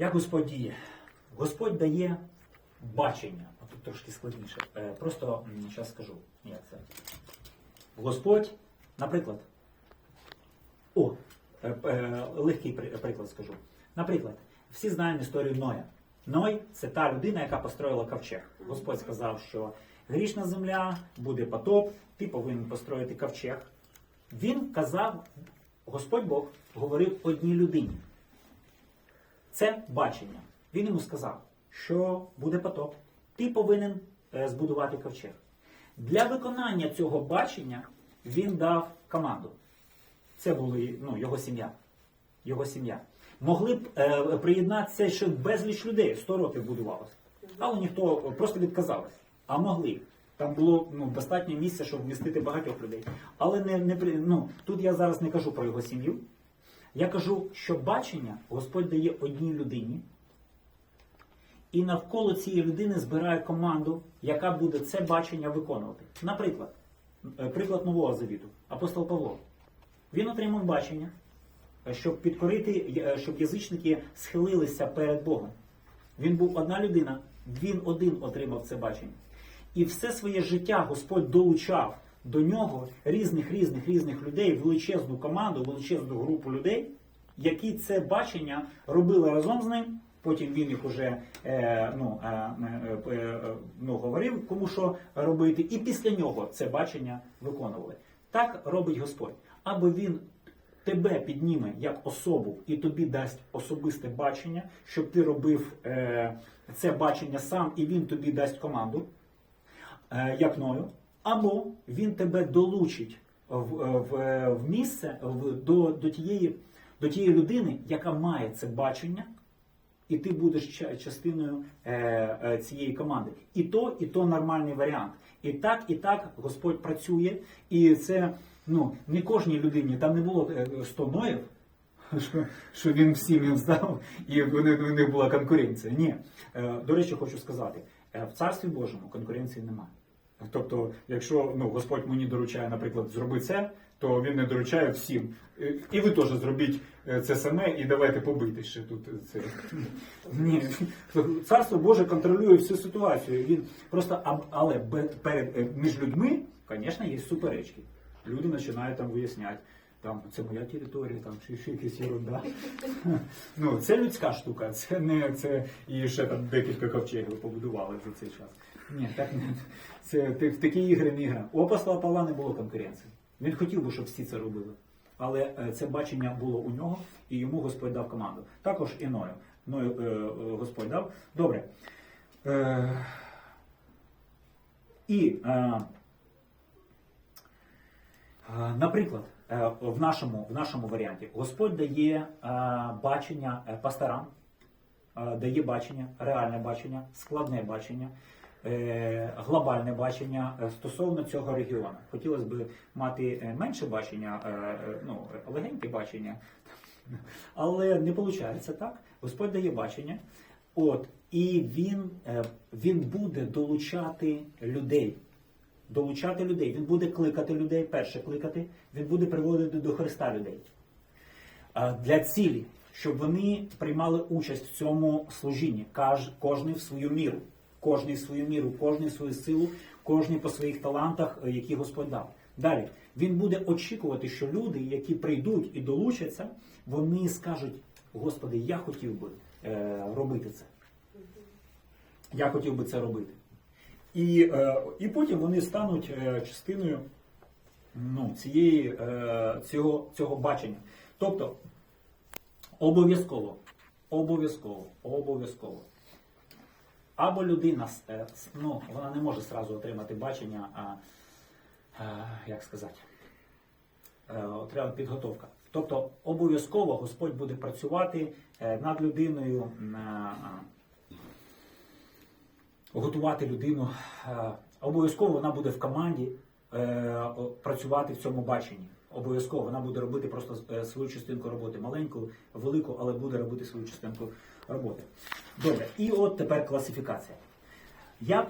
Як Господь діє? Господь дає бачення. Тут трошки складніше. Е, Просто зараз скажу, як це. Господь, наприклад, о, е, е, легкий приклад скажу. Наприклад, всі знаємо історію Ноя. Ной це та людина, яка построїла ковчег. Господь сказав, що грішна земля, буде потоп, ти повинен построїти ковчег. Він казав, Господь Бог говорив одній людині. Це бачення. Він йому сказав, що буде потоп. Ти повинен е, збудувати ковчег. Для виконання цього бачення він дав команду. Це були ну, його сім'я. Його сім'я. Могли б е, приєднатися ще безліч людей, 100 років будувалося. Але ніхто просто відказався. А могли. Там було ну, достатньо місця, щоб вмістити багатьох людей. Але не, не, ну, тут я зараз не кажу про його сім'ю. Я кажу, що бачення Господь дає одній людині, і навколо цієї людини збирає команду, яка буде це бачення виконувати. Наприклад, е, приклад Нового Завіту, апостол Павло. Він отримав бачення, е, щоб підкорити, е, щоб язичники схилилися перед Богом. Він був одна людина, він один отримав це бачення. І все своє життя Господь долучав до нього різних різних різних людей, величезну команду, величезну групу людей, які це бачення робили разом з ним. Потім він їх уже е, ну, е, е, е, ну, говорив, кому що робити, і після нього це бачення виконували. Так робить Господь. Або він тебе підніме як особу і тобі дасть особисте бачення, щоб ти робив е, це бачення сам, і він тобі дасть команду, е, як ною, або він тебе долучить в, в, в місце в, до, до, тієї, до тієї людини, яка має це бачення, і ти будеш частиною е, е, цієї команди. І то, і то нормальний варіант. І так, і так Господь працює, і це ну, не кожній людині, там не було е, 100 ноїв, що, що він всім їм здав, і в них була конкуренція. Ні. Е, До речі, хочу сказати, е, в Царстві Божому конкуренції немає. Тобто, якщо ну, Господь мені доручає, наприклад, зроби це, то він не доручає всім. Е, І ви теж зробіть е, це саме і давайте побити ще тут це. Ні, царство Боже контролює всю ситуацію. Він просто але перед е, між людьми, звісно, є суперечки. Люди починають там виясняти. Там це моя територія, там чи ще якась ерунда. Ну, це людська штука, це не це і ще там декілька ковчегів побудували за цей час. Ні, так не це в такі ігри не гра. У апостола Павла не було конкуренції. Він хотів би, щоб всі це робили. Але е, це бачення було у нього, і йому Господь дав команду. Також і Ною. Ною е, е, Господь дав. Добре. Е, і, е, е, наприклад, е, в нашому, в нашому варіанті Господь дає е, бачення пасторам, е, дає бачення, реальне бачення, складне бачення, глобальне бачення е, стосовно цього регіону. Хотілося б мати е, менше бачення, е, е, ну, легеньке бачення, але не виходить так. Господь дає бачення. От, і він, е, він буде долучати людей. Долучати людей. Він буде кликати людей, перше кликати, він буде приводити до Христа людей. Для цілі, щоб вони приймали участь в цьому служінні, кожний в свою міру, кожний свою міру, кожний свою силу, кожний по своїх талантах, е, які Господь дав. Далі він буде очікувати, що люди, які прийдуть і долучаться, вони скажуть: Господи, я хотів би е, робити це. Я хотів би це робити. І, е, і потім вони стануть е, частиною ну, цієї, е, цього, цього бачення. Тобто, обов'язково, обов'язково, обов'язково. Або людина е, ну, вона не може сразу отримати бачення, а е, як сказати, е, треба підготовка. Тобто обов'язково Господь буде працювати над людиною, готувати людину. Обов'язково вона буде в команді працювати в цьому баченні. Обов'язково вона буде робити просто е, свою частинку роботи, маленьку, велику, але буде робити свою частинку роботи. Добре, і от тепер класифікація. Як